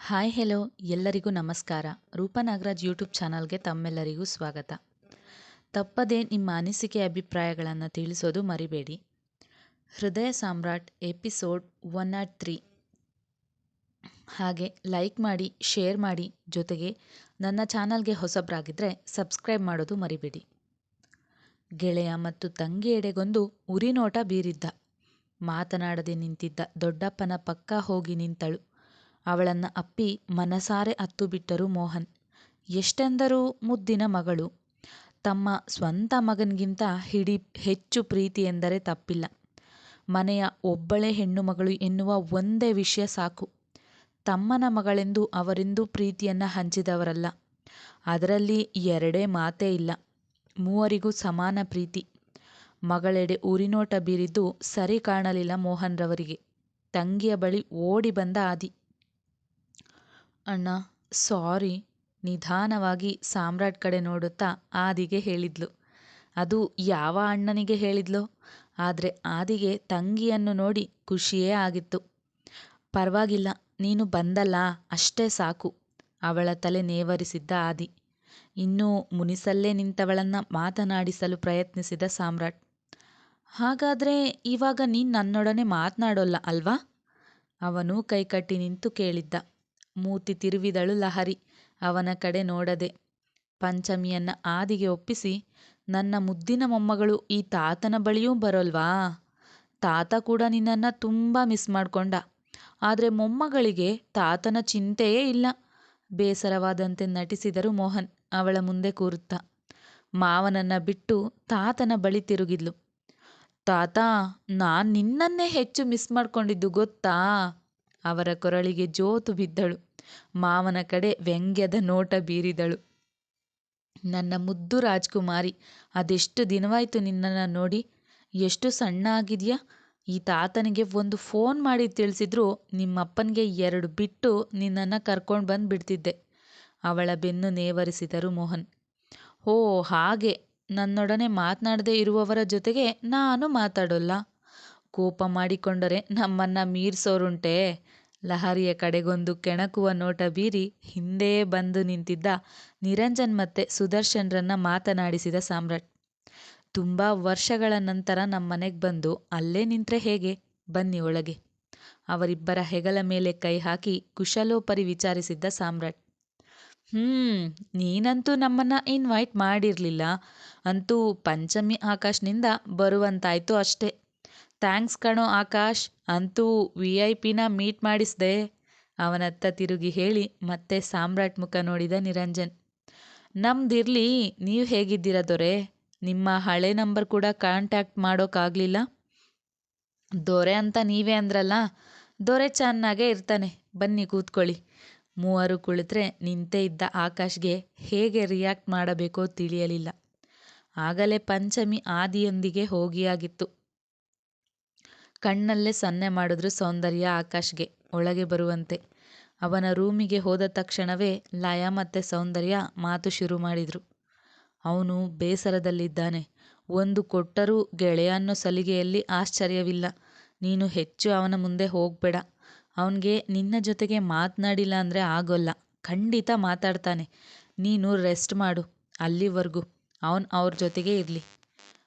Hi, hello, ಎಲ್ಲರಿಗೂ ನಮಸ್ಕಾರ. ರೂಪನಾಗರಾಜ್ YouTube ಚಾನಲ್ಗೆ ತಮ್ಮೆಲ್ಲರಿಗೂ ಸ್ವಾಗತ. ತಪ್ಪದೇ ನಿಮ್ಮ ಅನಿಸಿಕೆ ಅಭಿಪ್ರಾಯಗಳನ್ನು ತಿಳಿಸೋದು ಮರಿಬೇಡಿ. Hrudaya Samrat episode one not three. ಹಾಗೆ ಲೈಕ್ ಮಾಡಿ, ಶೇರ್ ಮಾಡಿ, ಜೊತೆಗೆ ನನ್ನ ಚಾನಲ್ಗೆ ಹೊಸಬ್ರಾಗಿದ್ದರೆ ಸಬ್ಸ್ಕ್ರೈಬ್ ಮಾಡೋದು ಮರಿಬೇಡಿ. ಗೆಳೆಯ ಮತ್ತು ತಂಗಿ ಎಡೆಗೊಂದು ಉರಿನೋಟ ಬೀರಿದ್ದ. ಮಾತನಾಡದೆ ನಿಂತಿದ್ದ ದೊಡ್ಡಪ್ಪನ ಪಕ್ಕ ಹೋಗಿ ನಿಂತಳು. ಅವಳನ್ನು ಅಪ್ಪಿ ಮನಸಾರೆ ಅತ್ತು ಬಿಟ್ಟರು ಮೋಹನ್. ಎಷ್ಟೆಂದರೂ ಮುದ್ದಿನ ಮಗಳು. ತಮ್ಮ ಸ್ವಂತ ಮಗನಿಗಿಂತ ಹಿಡಿ ಹೆಚ್ಚು ಪ್ರೀತಿ ಎಂದರೆ ತಪ್ಪಿಲ್ಲ. ಮನೆಯ ಒಬ್ಬಳೇ ಹೆಣ್ಣು ಮಗಳು ಎನ್ನುವ ಒಂದೇ ವಿಷಯ ಸಾಕು. ತಮ್ಮನ ಮಗಳೆಂದು ಅವರೆಂದೂ ಪ್ರೀತಿಯನ್ನು ಹಂಚಿದವರಲ್ಲ. ಅದರಲ್ಲಿ ಎರಡೇ ಮಾತೇ ಇಲ್ಲ. ಮೂವರಿಗೂ ಸಮಾನ ಪ್ರೀತಿ. ಮಗಳೆಡೆ ಉರಿನೋಟ ಬೀರಿದ್ದು ಸರಿ ಕಾಣಲಿಲ್ಲ ಮೋಹನ್ರವರಿಗೆ. ತಂಗಿಯ ಬಳಿ ಓಡಿ ಬಂದ ಆದಿ. ಅಣ್ಣ, ಸಾರಿ, ನಿಧಾನವಾಗಿ ಸಾಮ್ರಾಟ್ ಕಡೆ ನೋಡುತ್ತಾ ಆದಿಗೆ ಹೇಳಿದ್ಲು. ಅದು ಯಾವ ಅಣ್ಣನಿಗೆ ಹೇಳಿದ್ಲೋ? ಆದರೆ ಆದಿಗೆ ತಂಗಿಯನ್ನು ನೋಡಿ ಖುಷಿಯೇ ಆಗಿತ್ತು. ಪರವಾಗಿಲ್ಲ, ನೀನು ಬಂದಲ್ಲ, ಅಷ್ಟೇ ಸಾಕು, ಅವಳ ತಲೆ ನೇವರಿಸಿದ್ದ ಆದಿ. ಇನ್ನೂ ಮುನಿಸಲ್ಲೇ ನಿಂತವಳನ್ನ ಮಾತನಾಡಿಸಲು ಪ್ರಯತ್ನಿಸಿದ ಸಾಮ್ರಾಟ್. ಹಾಗಾದರೆ ಇವಾಗ ನೀನು ನನ್ನೊಡನೆ ಮಾತನಾಡೋಲ್ಲ ಅಲ್ವಾ? ಅವನು ಕೈಕಟ್ಟಿ ನಿಂತು ಕೇಳಿದ್ದ. ಮೂತಿ ತಿರುವಿದಳು ಲಹರಿ. ಅವನ ಕಡೆ ನೋಡದೆ ಪಂಚಮಿಯನ್ನ ಆದಿಗೆ ಒಪ್ಪಿಸಿ, ನನ್ನ ಮುದ್ದಿನ ಮೊಮ್ಮಗಳು, ಈ ತಾತನ ಬಳಿಯೂ ಬರೋಲ್ವಾ? ತಾತ ಕೂಡ ನಿನ್ನನ್ನ ತುಂಬ ಮಿಸ್ ಮಾಡ್ಕೊಂಡ. ಆದ್ರೆ ಮೊಮ್ಮಗಳಿಗೆ ತಾತನ ಚಿಂತೆಯೇ ಇಲ್ಲ. ಬೇಸರವಾದಂತೆ ನಟಿಸಿದರು ಮೋಹನ್, ಅವಳ ಮುಂದೆ ಕೂರುತ್ತಾ. ಮಾವನನ್ನ ಬಿಟ್ಟು ತಾತನ ಬಳಿ ತಿರುಗಿದ್ಲು. ತಾತ, ನಾನ್ ನಿನ್ನನ್ನೇ ಹೆಚ್ಚು ಮಿಸ್ ಮಾಡ್ಕೊಂಡಿದ್ದು ಗೊತ್ತಾ? ಅವರ ಕೊರಳಿಗೆ ಜೋತು ಬಿದ್ದಳು. ಮಾವನ ಕಡೆ ವ್ಯಂಗ್ಯದ ನೋಟ ಬೀರಿದಳು. ನನ್ನ ಮುದ್ದು ರಾಜ್ಕುಮಾರಿ, ಅದೆಷ್ಟು ದಿನವಾಯಿತು ನಿನ್ನನ್ನು ನೋಡಿ? ಎಷ್ಟು ಸಣ್ಣ ಆಗಿದೆಯಾ ಈ ತಾತನಿಗೆ ಒಂದು ಫೋನ್ ಮಾಡಿ ತಿಳಿಸಿದ್ರು ನಿಮ್ಮಪ್ಪನಿಗೆ ಎರಡು ಬಿಟ್ಟು ನಿನ್ನನ್ನು ಕರ್ಕೊಂಡು ಬಂದು ಬಿಡ್ತಿದ್ದೆ ಅವಳ ಬೆನ್ನು ನೇವರಿಸಿದರು ಮೋಹನ್. ಓ ಹಾಗೆ. ನನ್ನೊಡನೆ ಮಾತನಾಡದೇ ಇರುವವರ ಜೊತೆಗೆ ನಾನು ಮಾತಾಡೋಲ್ಲ. ಕೋಪ ಮಾಡಿಕೊಂಡರೆ ನಮ್ಮನ್ನು ಮೀರಿಸೋರುಂಟೆ. ಲಹರಿಯ ಕಡೆಗೊಂದು ಕೆಣಕುವ ನೋಟ ಬೀರಿ ಹಿಂದೆಯೇ ಬಂದು ನಿಂತಿದ್ದ ನಿರಂಜನ್ ಮತ್ತೆ ಸುದರ್ಶನ್ರನ್ನ ಮಾತನಾಡಿಸಿದ ಸಾಮ್ರಾಟ್, ತುಂಬ ವರ್ಷಗಳ ನಂತರ ನಮ್ಮ ಮನೆಗೆ ಬಂದು ಅಲ್ಲೇ ನಿಂತ್ರೆ ಹೇಗೆ? ಬನ್ನಿ ಒಳಗೆ. ಅವರಿಬ್ಬರ ಹೆಗಲ ಮೇಲೆ ಕೈ ಹಾಕಿ ಕುಶಲೋಪರಿ ವಿಚಾರಿಸಿದ್ದ ಸಾಮ್ರಾಟ್, ಹ್ಮ್, ನೀನಂತೂ ನಮ್ಮನ್ನ ಇನ್ವೈಟ್ ಮಾಡಿರಲಿಲ್ಲ. ಅಂತೂ ಪಂಚಮಿ ಆಕಾಶ್ನಿಂದ ಬರುವಂತಾಯ್ತು ಅಷ್ಟೇ. ಥ್ಯಾಂಕ್ಸ್ ಕಣೋ ಆಕಾಶ್. ಅಂತೂ ವಿ ಐ ಪಿನ ಮೀಟ್ ಮಾಡಿಸ್ದೆ. ಅವನತ್ತ ತಿರುಗಿ ಹೇಳಿ ಮತ್ತೆ ಸಾಮ್ರಾಟ್ ಮುಖ ನೋಡಿದ ನಿರಂಜನ್. ನಮ್ದಿರ್ಲಿ, ನೀವು ಹೇಗಿದ್ದೀರ ದೊರೆ? ನಿಮ್ಮ ಹಳೆ ನಂಬರ್ ಕೂಡ ಕಾಂಟ್ಯಾಕ್ಟ್ ಮಾಡೋಕ್ಕಾಗಲಿಲ್ಲ ದೊರೆ ಅಂತ ನೀವೇ ಅಂದ್ರಲ್ಲ? ದೊರೆ ಚೆನ್ನಾಗೇ ಇರ್ತಾನೆ. ಬನ್ನಿ ಕೂತ್ಕೊಳ್ಳಿ. ಮೂವರು ಕುಳಿತರೆ ನಿಂತೇ ಇದ್ದ ಆಕಾಶ್ಗೆ ಹೇಗೆ ರಿಯಾಕ್ಟ್ ಮಾಡಬೇಕೋ ತಿಳಿಯಲಿಲ್ಲ. ಆಗಲೇ ಪಂಚಮಿ ಆದಿಯೊಂದಿಗೆ ಹೋಗಿಯಾಗಿತ್ತು. ಕಣ್ಣಲ್ಲೇ ಸನ್ನೆ ಮಾಡಿದ್ರು ಸೌಂದರ್ಯ ಆಕಾಶ್ಗೆ, ಒಳಗೆ ಬರುವಂತೆ. ಅವನ ರೂಮಿಗೆ ಹೋದ ತಕ್ಷಣವೇ ಲಯ ಮತ್ತೆ ಸೌಂದರ್ಯ ಮಾತು ಶುರು ಮಾಡಿದ್ರು. ಅವನು ಬೇಸರದಲ್ಲಿದ್ದಾನೆ. ಒಂದು ಕೊಟ್ಟರೂ ಗೆಳೆಯ ಅನ್ನೋ ಸಲಿಗೆಯಲ್ಲಿ ಆಶ್ಚರ್ಯವಿಲ್ಲ. ನೀನು ಹೆಚ್ಚು ಅವನ ಮುಂದೆ ಹೋಗಬೇಡ. ಅವನಿಗೆ ನಿನ್ನ ಜೊತೆಗೆ ಮಾತನಾಡಿಲ್ಲ ಅಂದರೆ ಆಗೋಲ್ಲ. ಖಂಡಿತ ಮಾತಾಡ್ತಾನೆ. ನೀನು ರೆಸ್ಟ್ ಮಾಡು. ಅಲ್ಲಿವರೆಗೂ. ಅವನು ಅವ್ರ ಜೊತೆಗೆ ಇರಲಿ.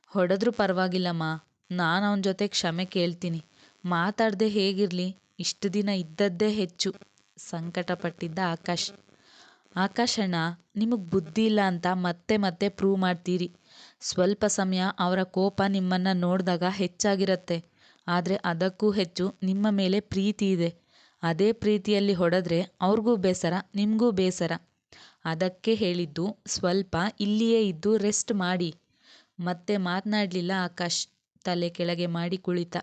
ಹೊಡೆದ್ರೂ ಪರವಾಗಿಲ್ಲಮ್ಮ. ನಾನು ಅವನ ಜೊತೆ ಕ್ಷಮೆ ಕೇಳ್ತೀನಿ. ಮಾತಾಡದೆ ಹೇಗಿರಲಿ? ಇಷ್ಟು ದಿನ ಇದ್ದದ್ದೇ ಹೆಚ್ಚು. ಸಂಕಟಪಟ್ಟಿದ್ದ ಆಕಾಶ್. ಆಕಾಶ್ ಅಣ್ಣ, ನಿಮಗೆ ಬುದ್ಧಿ ಇಲ್ಲ ಅಂತ ಮತ್ತೆ ಮತ್ತೆ ಪ್ರೂವ್ ಮಾಡ್ತೀರಿ. ಸ್ವಲ್ಪ ಸಮಯ ಅವರ ಕೋಪ ನಿಮ್ಮನ್ನು ನೋಡಿದಾಗ ಹೆಚ್ಚಾಗಿರುತ್ತೆ. ಆದರೆ ಅದಕ್ಕೂ ಹೆಚ್ಚು ನಿಮ್ಮ ಮೇಲೆ ಪ್ರೀತಿ ಇದೆ. ಅದೇ ಪ್ರೀತಿಯಲ್ಲಿ ಹೊಡೆದ್ರೆ ಅವ್ರಿಗೂ ಬೇಸರ, ನಿಮಗೂ ಬೇಸರ. ಅದಕ್ಕೆ ಹೇಳಿದ್ದು, ಸ್ವಲ್ಪ ಇಲ್ಲಿಯೇ ಇದ್ದು ರೆಸ್ಟ್ ಮಾಡಿ. ಮತ್ತೆ ಮಾತನಾಡಲಿಲ್ಲ ಆಕಾಶ್. ತಲೆ ಕೆಳಗೆ ಮಾಡಿ ಕುಳಿತ.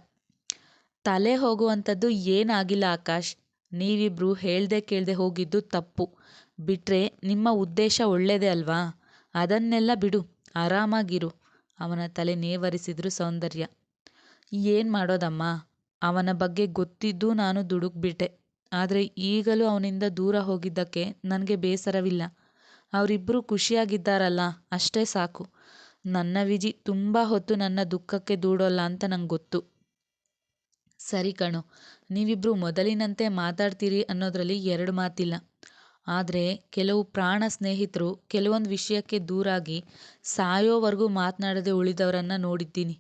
ತಲೆ ಹೋಗುವಂಥದ್ದು ಏನಾಗಿಲ್ಲ ಆಕಾಶ್. ನೀವಿಬ್ರು ಹೇಳ್ದೆ ಕೇಳ್ದೆ ಹೋಗಿದ್ದು ತಪ್ಪು. ಬಿಟ್ರೆ ನಿಮ್ಮ ಉದ್ದೇಶ ಒಳ್ಳೇದೇ ಅಲ್ವಾ? ಅದನ್ನೆಲ್ಲ ಬಿಡು, ಆರಾಮಾಗಿರು. ಅವನ ತಲೆ ನೇವರಿಸಿದ್ರು ಸೌಂದರ್ಯ. ಏನ್ ಮಾಡೋದಮ್ಮ? ಅವನ ಬಗ್ಗೆ ಗೊತ್ತಿದ್ದು ನಾನು ದುಡುಕ್ಬಿಟ್ಟೆ. ಆದರೆ ಈಗಲೂ ಅವನಿಂದ ದೂರ ಹೋಗಿದ್ದಕ್ಕೆ ನನಗೆ ಬೇಸರವಿಲ್ಲ. ಅವರಿಬ್ರು ಖುಷಿಯಾಗಿದ್ದಾರಲ್ಲ, ಅಷ್ಟೇ ಸಾಕು. ನನ್ನ ವಿಜಿ ತುಂಬ ಹೊತ್ತು ನನ್ನ ದುಃಖಕ್ಕೆ ದೂಡೋಲ್ಲ ಅಂತ ನಂಗೆ ಗೊತ್ತು. ಸರಿ ಕಣೋ ನೀವಿಬ್ಬರು ಮೊದಲಿನಂತೆ ಮಾತಾಡ್ತೀರಿ ಅನ್ನೋದರಲ್ಲಿ ಎರಡು ಮಾತಿಲ್ಲ. ಆದರೆ ಕೆಲವು ಪ್ರಾಣ ಸ್ನೇಹಿತರು ಕೆಲವೊಂದು ವಿಷಯಕ್ಕೆ ದೂರಾಗಿ ಸಾಯೋವರೆಗೂ ಮಾತನಾಡದೆ ಉಳಿದವರನ್ನು ನೋಡಿದ್ದೀನಿ.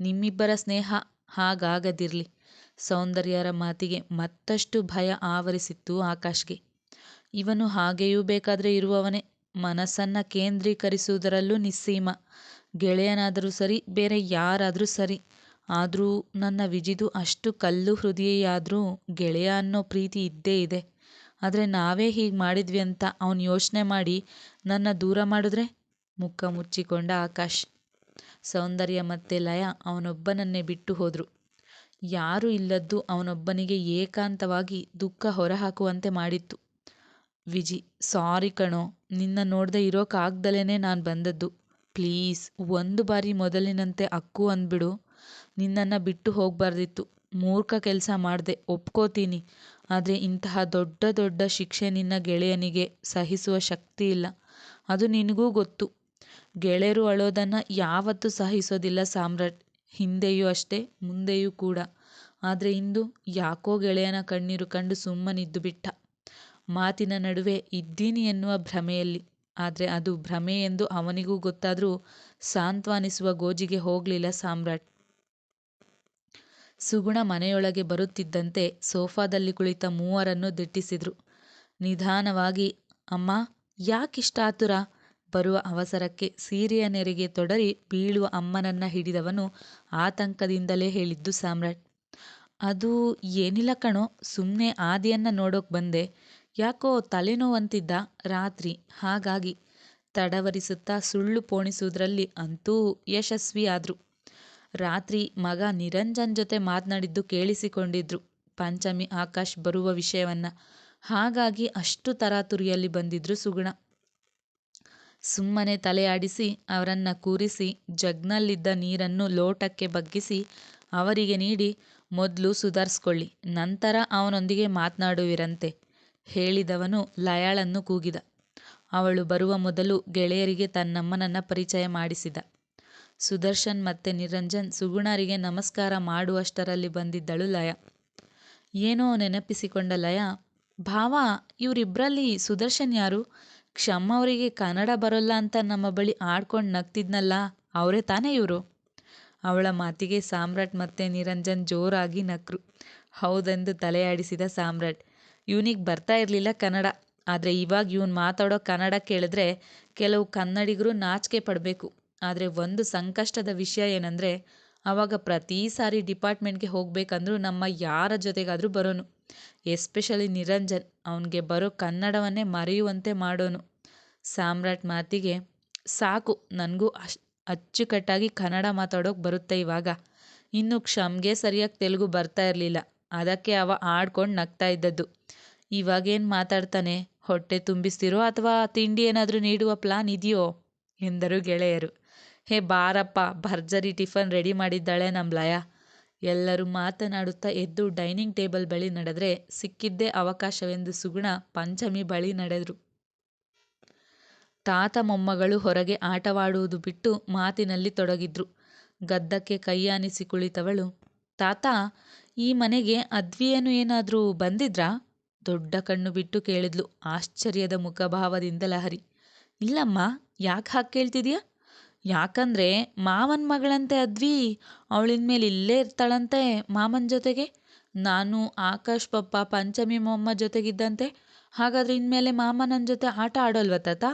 ನಿಮ್ಮಿಬ್ಬರ ಸ್ನೇಹ ಹಾಗಾಗದಿರಲಿ. ಸೌಂದರ್ಯರ ಮಾತಿಗೆ ಮತ್ತಷ್ಟು ಭಯ ಆವರಿಸಿತ್ತು ಆಕಾಶ್ಗೆ. ಇವನು ಹಾಗೆಯೂ ಬೇಕಾದರೆ ಇರುವವನೇ. ಮನಸ್ಸನ್ನು ಕೇಂದ್ರೀಕರಿಸುವುದರಲ್ಲೂ ನಿಸ್ಸೀಮ. ಗೆಳೆಯನಾದರೂ ಸರಿ, ಬೇರೆ ಯಾರಾದರೂ ಸರಿ. ಆದರೂ ನನ್ನ ವಿಜಿದು ಅಷ್ಟು ಕಲ್ಲು ಹೃದಯಾದರೂ ಗೆಳೆಯ ಅನ್ನೋ ಪ್ರೀತಿ ಇದ್ದೇ ಇದೆ. ಆದರೆ ನಾವೇ ಹೀಗೆ ಮಾಡಿದ್ವಿ ಅಂತ ಅವನು ಯೋಚನೆ ಮಾಡಿ ನನ್ನ ದೂರ ಮಾಡಿದ್ರೆ ಮುಖ ಮುಚ್ಚಿಕೊಂಡ ಆಕಾಶ್. ಸೌಂದರ್ಯ ಮತ್ತು ಲಯ ಅವನೊಬ್ಬನನ್ನೇ ಬಿಟ್ಟು ಹೋದರು. ಯಾರೂ ಇಲ್ಲದ್ದು ಅವನೊಬ್ಬನಿಗೆ ಏಕಾಂತವಾಗಿ ದುಃಖ ಹೊರಹಾಕುವಂತೆ ಮಾಡಿತ್ತು. ವಿಜಿ, ಸಾರಿ ಕಣೋ, ನಿನ್ನ ನೋಡದೆ ಇರೋಕ್ಕಾಗ್ದಲೇ ನಾನು ಬಂದದ್ದು. ಪ್ಲೀಸ್, ಒಂದು ಬಾರಿ ಮೊದಲಿನಂತೆ ಅಕ್ಕು ಅಂದ್ಬಿಡು. ನಿನ್ನನ್ನು ಬಿಟ್ಟು ಹೋಗಬಾರ್ದಿತ್ತು. ಮೂರ್ಖ ಕೆಲಸ ಮಾಡಿದೆ, ಒಪ್ಕೋತೀನಿ. ಆದರೆ ಇಂತಹ ದೊಡ್ಡ ದೊಡ್ಡ ಶಿಕ್ಷೆ ನಿನ್ನ ಗೆಳೆಯನಿಗೆ ಸಹಿಸುವ ಶಕ್ತಿ ಇಲ್ಲ. ಅದು ನಿನಗೂ ಗೊತ್ತು. ಗೆಳೆಯರು ಅಳೋದನ್ನು ಯಾವತ್ತೂ ಸಹಿಸೋದಿಲ್ಲ ಸಾಮ್ರಾಟ್. ಹಿಂದೆಯೂ ಅಷ್ಟೇ, ಮುಂದೆಯೂ ಕೂಡ. ಆದರೆ ಇಂದು ಯಾಕೋ ಗೆಳೆಯನ ಕಣ್ಣೀರು ಕಂಡು ಸುಮ್ಮನಿದ್ದು ಬಿಟ್ಟ ಮಾತಿನ ನಡುವೆ ಇದ್ದೀನಿ ಎನ್ನುವ ಭ್ರಮೆಯಲ್ಲಿ. ಆದರೆ ಅದು ಭ್ರಮೆ ಎಂದು ಅವನಿಗೂ ಗೊತ್ತಾದರೂ ಸಾಂತ್ವಾನಿಸುವ ಗೋಜಿಗೆ ಹೋಗಲಿಲ್ಲ ಸಾಮ್ರಾಟ್. ಸುಗುಣ ಮನೆಯೊಳಗೆ ಬರುತ್ತಿದ್ದಂತೆ ಸೋಫಾದಲ್ಲಿ ಕುಳಿತ ಮೂವರನ್ನು ದಿಟ್ಟಿಸಿದ್ರು. ನಿಧಾನವಾಗಿ, ಅಮ್ಮ, ಯಾಕಿಷ್ಟ ಆತುರ? ಬರುವ ಅವಸರಕ್ಕೆ ಸೀರೆಯ ನೆರೆಗೆ ತೊಡರಿ ಬೀಳುವ ಅಮ್ಮನನ್ನ ಹಿಡಿದವನು ಆತಂಕದಿಂದಲೇ ಹೇಳಿದ್ದು ಸಾಮ್ರಾಟ್. ಅದು ಏನಿಲ್ಲ ಕಣೋ ಸುಮ್ಮನೆ ಆದಿಯನ್ನ ನೋಡೋಕ್ ಬಂದೆ. ಯಾಕೋ ತಲೆನೋವಂತಿದ್ದ ರಾತ್ರಿ. ಹಾಗಾಗಿ ತಡವರಿಸುತ್ತಾ ಸುಳ್ಳು ಪೋಣಿಸುವುದರಲ್ಲಿ ಅಂತೂ ಯಶಸ್ವಿಯಾದ್ರು. ರಾತ್ರಿ ಮಗ ನಿರಂಜನ್ ಜೊತೆ ಮಾತನಾಡಿದ್ದು ಕೇಳಿಸಿಕೊಂಡಿದ್ರು. ಪಂಚಮಿ, ಆಕಾಶ್ ಬರುವ ವಿಷಯವನ್ನ. ಹಾಗಾಗಿ ಅಷ್ಟು ತರಾತುರಿಯಲ್ಲಿ ಬಂದಿದ್ರು ಸುಗುಣ. ಸುಮ್ಮನೆ ತಲೆಯಾಡಿಸಿ ಅವರನ್ನ ಕೂರಿಸಿ, ಜಗ್ನಲ್ಲಿದ್ದ ನೀರನ್ನು ಲೋಟಕ್ಕೆ ಬಗ್ಗಿಸಿ, ಅವರಿಗೆ ನೀಡಿ ಮೊದಲು ಸುಧಾರಿಸ್ಕೊಳ್ಳಿ. ನಂತರ ಅವನೊಂದಿಗೆ ಮಾತನಾಡುವಿರಂತೆ. ಹೇಳಿದವನು ಲಯಾಳನ್ನು ಕೂಗಿದ. ಅವಳು ಬರುವ ಮೊದಲು ಗೆಳೆಯರಿಗೆ ತನ್ನಮ್ಮನನ್ನ ಪರಿಚಯ ಮಾಡಿಸಿದ. ಸುದರ್ಶನ್ ಮತ್ತೆ ನಿರಂಜನ್ ಸುಗುಣರಿಗೆ ನಮಸ್ಕಾರ ಮಾಡುವಷ್ಟರಲ್ಲಿ ಬಂದಿದ್ದಳು ಲಯ. ಏನೋ ನೆನಪಿಸಿಕೊಂಡ ಲಯ, ಭಾವ ಇವರಿಬ್ಬರಲ್ಲಿ ಸುದರ್ಶನ್ ಯಾರು? ಕ್ಷಮ ಅವರಿಗೆ ಕನ್ನಡ ಬರೋಲ್ಲ ಅಂತ ನಮ್ಮ ಬಳಿ ಆಡ್ಕೊಂಡು ನಗ್ತಿದ್ನಲ್ಲ, ಅವರೇ ತಾನೇ ಇವರು? ಅವಳ ಮಾತಿಗೆ ಸಾಮ್ರಾಟ್ ಮತ್ತೆ ನಿರಂಜನ್ ಜೋರಾಗಿ ನಕ್ರು. ಹೌದೆಂದು ತಲೆಯಾಡಿಸಿದ ಸಾಮ್ರಾಟ್ ಇವನಿಗೆ ಬರ್ತಾ ಇರಲಿಲ್ಲ ಕನ್ನಡ. ಆದರೆ ಇವಾಗ ಇವನು ಮಾತಾಡೋ ಕನ್ನಡ ಕೇಳಿದ್ರೆ ಕೆಲವು ಕನ್ನಡಿಗರು ನಾಚಿಕೆ ಪಡಬೇಕು. ಆದರೆ ಒಂದು ಸಂಕಷ್ಟದ ವಿಷಯ ಏನಂದರೆ ಆವಾಗ ಪ್ರತಿ ಸಾರಿ ಡಿಪಾರ್ಟ್ಮೆಂಟ್ಗೆ ಹೋಗಬೇಕಂದ್ರೂ ನಮ್ಮ ಯಾರ ಜೊತೆಗಾದರೂ ಬರೋನು. ಎಸ್ಪೆಷಲಿ ನಿರಂಜನ್, ಅವನಿಗೆ ಬರೋ ಕನ್ನಡವನ್ನೇ ಮರೆಯುವಂತೆ ಮಾಡೋನು. ಸಾಮ್ರಾಟ್ ಮಾತಿಗೆ, ಸಾಕು, ನನಗೂ ಅಶ್, ಅಚ್ಚುಕಟ್ಟಾಗಿ ಕನ್ನಡ ಮಾತಾಡೋಕೆ ಬರುತ್ತೆ ಇವಾಗ. ಇನ್ನು ಕ್ಷಮ್ಗೆ ಸರಿಯಾಗಿ ತೆಲುಗು ಬರ್ತಾ ಇರಲಿಲ್ಲ. ಅದಕ್ಕೆ ಅವ ಆಡ್ಕೊಂಡು ನಗ್ತಾ ಇದ್ದದ್ದು. ಇವಾಗೇನು ಮಾತಾಡ್ತಾನೆ? ಹೊಟ್ಟೆ ತುಂಬಿಸ್ತಿರೋ ಅಥವಾ ತಿಂಡಿ ಏನಾದರೂ ನೀಡುವ ಪ್ಲಾನ್ ಇದೆಯೋ? ಎಂದರು ಗೆಳೆಯರು. ಹೇ ಬಾರಪ್ಪ, ಭರ್ಜರಿ ಟಿಫನ್ ರೆಡಿ ಮಾಡಿದ್ದಾಳೆ ನಮ್ಮ ಲಯ. ಎಲ್ಲರೂ ಮಾತನಾಡುತ್ತಾ ಎದ್ದು ಡೈನಿಂಗ್ ಟೇಬಲ್ ಬಳಿ ನಡೆದ್ರೆ ಸಿಕ್ಕಿದ್ದೇ ಅವಕಾಶವೆಂದು ಸುಗುಣ ಪಂಚಮಿ ಬಳಿ ನಡೆದ್ರು. ತಾತ ಮೊಮ್ಮಗಳು ಹೊರಗೆ ಆಟವಾಡುವುದು ಬಿಟ್ಟು ಮಾತಿನಲ್ಲಿ ತೊಡಗಿದ್ರು. ಗದ್ದಕ್ಕೆ ಕೈಯಾನಿಸಿ ಕುಳಿತವಳು, ತಾತ ಈ ಮನೆಗೆ ಅದ್ವಿಯನು ಏನಾದರೂ ಬಂದಿದ್ರಾ? ದೊಡ್ಡ ಕಣ್ಣು ಬಿಟ್ಟು ಕೇಳಿದ್ಲು ಆಶ್ಚರ್ಯದ ಮುಖಭಾವದಿಂದ ಲಹರಿ ಇಲ್ಲಮ್ಮ, ಯಾಕೆ ಹಾಗೆ ಕೇಳ್ತಿದ್ಯಾ? ಯಾಕಂದ್ರೆ ಮಾವನ ಮಗಳಂತೆ ಅದ್ವಿ ಅವಳಿನ್ಮೇಲೆ ಇಲ್ಲೇ ಇರ್ತಾಳಂತೆ ಮಾಮನ ಜೊತೆಗೆ. ನಾನು ಆಕಾಶ್ ಪಪ್ಪ, ಪಂಚಮಿ ಮೊಮ್ಮ ಜೊತೆಗಿದ್ದಂತೆ. ಹಾಗಾದ್ರೆ ಇನ್ಮೇಲೆ ಮಾಮ ನನ್ನ ಜೊತೆ ಆಟ ಆಡೋಲ್ವ ತಾತ?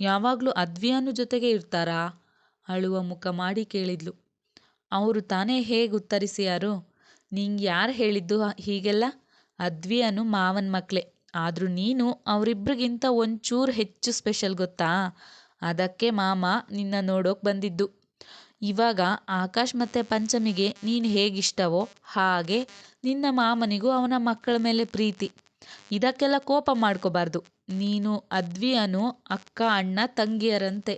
ಯಾವಾಗಲೂ ಅದ್ವಿಯನು ಜೊತೆಗೆ ಇರ್ತಾರಾ? ಅಳುವ ಮುಖ ಮಾಡಿ ಕೇಳಿದ್ಲು. ಅವರು ತಾನೇ ಹೇಗೆ ಉತ್ತರಿಸಿಯಾರು ನಿಂಗೆ ಯಾರು ಹೇಳಿದ್ದು ಹೀಗೆಲ್ಲ? ಅದ್ವಿಯನು ಮಾವನ ಮಕ್ಕಳೇ ಆದರೂ ನೀನು ಅವರಿಬ್ರಿಗಿಂತ ಒಂಚೂರು ಹೆಚ್ಚು ಸ್ಪೆಷಲ್ ಗೊತ್ತಾ? ಅದಕ್ಕೆ ಮಾಮ ನಿನ್ನ ನೋಡೋಕೆ ಬಂದಿದ್ದು. ಇವಾಗ ಆಕಾಶ್ ಮತ್ತು ಪಂಚಮಿಗೆ ನೀನು ಹೇಗಿಷ್ಟವೋ ಹಾಗೆ ನಿನ್ನ ಮಾಮನಿಗೂ ಅವನ ಮಕ್ಕಳ ಮೇಲೆ ಪ್ರೀತಿ. ಇದಕ್ಕೆಲ್ಲ ಕೋಪ ಮಾಡ್ಕೋಬಾರ್ದು. ನೀನು ಅದ್ವಿಯನು ಅಕ್ಕ, ಅಣ್ಣ, ತಂಗಿಯರಂತೆ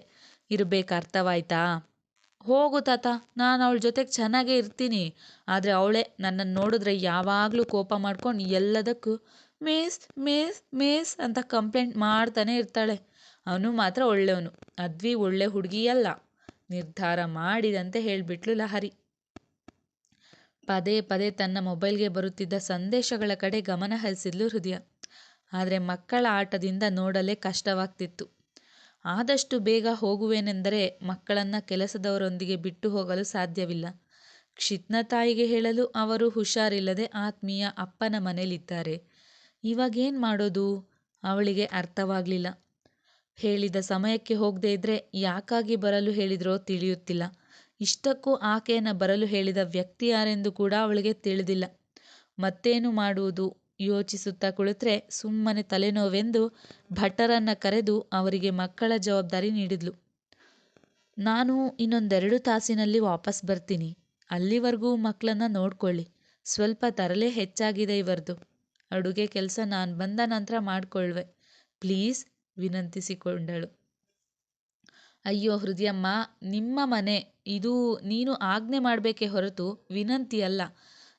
ಇರಬೇಕು ಅರ್ಥವಾಯ್ತಾ ಹೋಗು ತಾತ, ನಾನು ಅವಳ ಜೊತೆಗೆ ಚೆನ್ನಾಗೇ ಇರ್ತೀನಿ. ಆದರೆ ಅವಳೇ ನನ್ನನ್ನು ನೋಡಿದ್ರೆ ಯಾವಾಗಲೂ ಕೋಪ ಮಾಡ್ಕೊಂಡು ಎಲ್ಲದಕ್ಕೂ ಮೇಸ್ ಮೇಸ್ ಮೇಸ್ ಅಂತ ಕಂಪ್ಲೇಂಟ್ ಮಾಡ್ತಾನೆ ಇರ್ತಾಳೆ. ಅವನು ಮಾತ್ರ ಒಳ್ಳೆಯವನು. ಅದ್ವಿ ಒಳ್ಳೆ ಹುಡುಗಿಯಲ್ಲ. ನಿರ್ಧಾರ ಮಾಡಿದಂತೆ ಹೇಳಿಬಿಟ್ಲು ಲಹರಿ. ಪದೇ ಪದೇ ತನ್ನ ಮೊಬೈಲ್ಗೆ ಬರುತ್ತಿದ್ದ ಸಂದೇಶಗಳ ಕಡೆ ಗಮನ ಹರಿಸಿದ್ಲು ಹೃದಯ. ಆದರೆ ಮಕ್ಕಳ ಆಟದಿಂದ ನೋಡಲೇ ಕಷ್ಟವಾಗ್ತಿತ್ತು. ಆದಷ್ಟು ಬೇಗ ಹೋಗುವೆನೆಂದರೆ ಮಕ್ಕಳನ್ನು ಕೆಲಸದವರೊಂದಿಗೆ ಬಿಟ್ಟು ಹೋಗಲು ಸಾಧ್ಯವಿಲ್ಲ. ಕ್ಷಿತ್ನ ತಾಯಿಗೆ ಹೇಳಲು ಅವರು ಹುಷಾರಿಲ್ಲದೆ ಆತ್ಮೀಯ ಅಪ್ಪನ ಮನೆಯಲ್ಲಿದ್ದಾರೆ ಇವಾಗೇನು ಮಾಡೋದು? ಅವಳಿಗೆ ಅರ್ಥವಾಗಲಿಲ್ಲ. ಹೇಳಿದ ಸಮಯಕ್ಕೆ ಹೋಗದೇ ಇದ್ದರೆ ಯಾಕಾಗಿ ಬರಲು ಹೇಳಿದ್ರೋ ತಿಳಿಯುತ್ತಿಲ್ಲ. ಇಷ್ಟಕ್ಕೂ ಆಕೆಯನ್ನು ಬರಲು ಹೇಳಿದ ವ್ಯಕ್ತಿ ಯಾರೆಂದು ಕೂಡ ಅವಳಿಗೆ ತಿಳಿದಿಲ್ಲ. ಮತ್ತೇನು ಮಾಡುವುದು? ಯೋಚಿಸುತ್ತಾ ಕುಳಿತರೆ ಸುಮ್ಮನೆ ತಲೆನೋವೆಂದು ಭಟ್ಟರನ್ನು ಕರೆದು ಅವರಿಗೆ ಮಕ್ಕಳ ಜವಾಬ್ದಾರಿ ನೀಡಿದ್ಲು. ನಾನು ಇನ್ನೊಂದೆರಡು ತಾಸಿನಲ್ಲಿ ವಾಪಸ್ ಬರ್ತೀನಿ. ಅಲ್ಲಿವರೆಗೂ ಮಕ್ಕಳನ್ನ ನೋಡ್ಕೊಳ್ಳಿ. ಸ್ವಲ್ಪ ತರಲೆ ಹೆಚ್ಚಾಗಿದೆ ಇವರದು ಅಡುಗೆ ಕೆಲಸ ನಾನು ಬಂದ ನಂತರ ಮಾಡಿಕೊಳ್ಳುವೆ ಪ್ಲೀಸ್, ವಿನಂತಿಸಿಕೊಂಡಳು. ಅಯ್ಯೋ ಹೃದಯಮ್ಮ, ನಿಮ್ಮ ಮನೆ, ಇದು ನೀನು ಆಜ್ಞೆ ಮಾಡಬೇಕೇ ಹೊರತು ವಿನಂತಿ ಅಲ್ಲ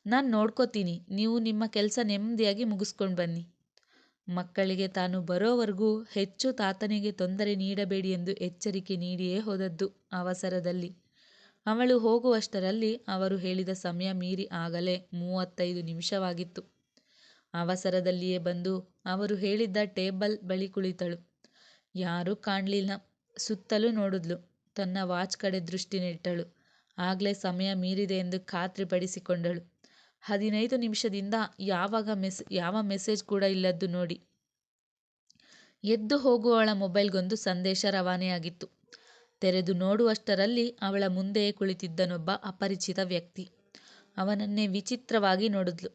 ನಾನು ನೋಡ್ಕೋತೀನಿ. ನೀವು ನಿಮ್ಮ ಕೆಲಸ ನೆಮ್ಮದಿಯಾಗಿ ಮುಗಿಸ್ಕೊಂಡು ಬನ್ನಿ. ಮಕ್ಕಳಿಗೆ ತಾನು ಬರೋವರೆಗೂ ಹೆಚ್ಚು ತಾತನಿಗೆ ತೊಂದರೆ ನೀಡಬೇಡಿ ಎಂದು ಎಚ್ಚರಿಕೆ ನೀಡಿಯೇ ಹೋದದ್ದು ಅವಸರದಲ್ಲಿ. ಅವಳು ಹೋಗುವಷ್ಟರಲ್ಲಿ ಅವರು ಹೇಳಿದ ಸಮಯ ಮೀರಿ ಆಗಲೇ ಮೂವತ್ತೈದು ನಿಮಿಷವಾಗಿತ್ತು. ಅವಸರದಲ್ಲಿಯೇ ಬಂದು ಅವರು ಹೇಳಿದ್ದ ಟೇಬಲ್ ಬಳಿ ಕುಳಿತಳು. ಯಾರೂ ಕಾಣಲಿಲ್ಲ. ಸುತ್ತಲೂ ನೋಡಿದ್ಲು. ತನ್ನ ವಾಚ್ ಕಡೆ ದೃಷ್ಟಿ ನೆಟ್ಟಳು ಆಗಲೇ ಸಮಯ ಮೀರಿದೆ ಎಂದು ಖಾತ್ರಿಪಡಿಸಿಕೊಂಡಳು. ಹದಿನೈದು ನಿಮಿಷದಿಂದ ಯಾವಾಗ ಮೆಸ್, ಯಾವ ಮೆಸೇಜ್ ಕೂಡ ಇಲ್ಲದ್ದು ನೋಡಿ. ಎದ್ದು ಹೋಗುವವಳ ಮೊಬೈಲ್ಗೊಂದು ಸಂದೇಶ ರವಾನೆಯಾಗಿತ್ತು. ತೆರೆದು ನೋಡುವಷ್ಟರಲ್ಲಿ ಅವಳ ಮುಂದೆಯೇ ಕುಳಿತಿದ್ದನೊಬ್ಬ ಅಪರಿಚಿತ ವ್ಯಕ್ತಿ. ಅವನನ್ನೇ ವಿಚಿತ್ರವಾಗಿ ನೋಡಿದ್ಲು.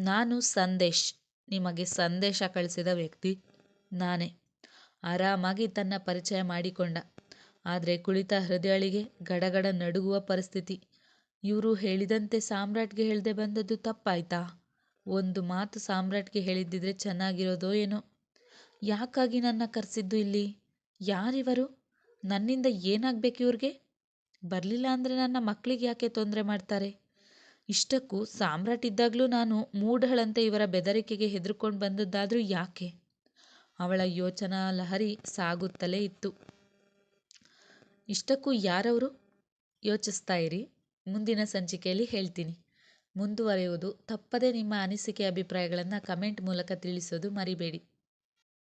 ನಾನು ಸಂದೇಶ್. ನಿಮಗೆ ಸಂದೇಶ ಕಳಿಸಿದ ವ್ಯಕ್ತಿ ನಾನೇ. ಆರಾಮಾಗಿ ತನ್ನ ಪರಿಚಯ ಮಾಡಿಕೊಂಡ. ಆದರೆ ಕುಳಿತ ಹೃದಯಳಿಗೆ ಗಡಗಡ ನಡುಗುವ ಪರಿಸ್ಥಿತಿ. ಇವರು ಹೇಳಿದಂತೆ ಸಾಮ್ರಾಟ್ಗೆ ಹೇಳದೆ ಬಂದದ್ದು ತಪ್ಪಾಯ್ತಾ? ಒಂದು ಮಾತು ಸಾಮ್ರಾಟ್ಗೆ ಹೇಳಿದ್ದಿದ್ರೆ ಚೆನ್ನಾಗಿರೋದೋ ಏನೋ? ಯಾಕಾಗಿ ನನ್ನ ಕರೆಸಿದ್ದು ಇಲ್ಲಿ? ಯಾರಿವರು? ನನ್ನಿಂದ ಏನಾಗಬೇಕು ಇವ್ರಿಗೆ? ಬರಲಿಲ್ಲ ಅಂದರೆ ನನ್ನ ಮಕ್ಕಳಿಗೆ ಯಾಕೆ ತೊಂದರೆ ಮಾಡ್ತಾರೆ? ಇಷ್ಟಕ್ಕೂ ಸಾಮ್ರಾಟ್ ಇದ್ದಾಗಲೂ ನಾನು ಮೂಢಳಂತೆ ಇವರ ಬೆದರಿಕೆಗೆ ಹೆದರ್ಕೊಂಡು ಬಂದದ್ದಾದರೂ ಯಾಕೆ? ಅವಳ ಯೋಚನಾ ಲಹರಿ ಸಾಗುತ್ತಲೇ ಇತ್ತು. ಇಷ್ಟಕ್ಕೂ ಯಾರವರು? ಯೋಚಿಸ್ತಾ ಇರಿ. ಮುಂದಿನ ಸಂಚಿಕೆಯಲ್ಲಿ ಹೇಳ್ತೀನಿ. ಮುಂದುವರೆಯುವುದು ತಪ್ಪದೇ ನಿಮ್ಮ ಅನಿಸಿಕೆ ಅಭಿಪ್ರಾಯಗಳನ್ನು ಕಮೆಂಟ್ ಮೂಲಕ ತಿಳಿಸೋದು ಮರಿಬೇಡಿ.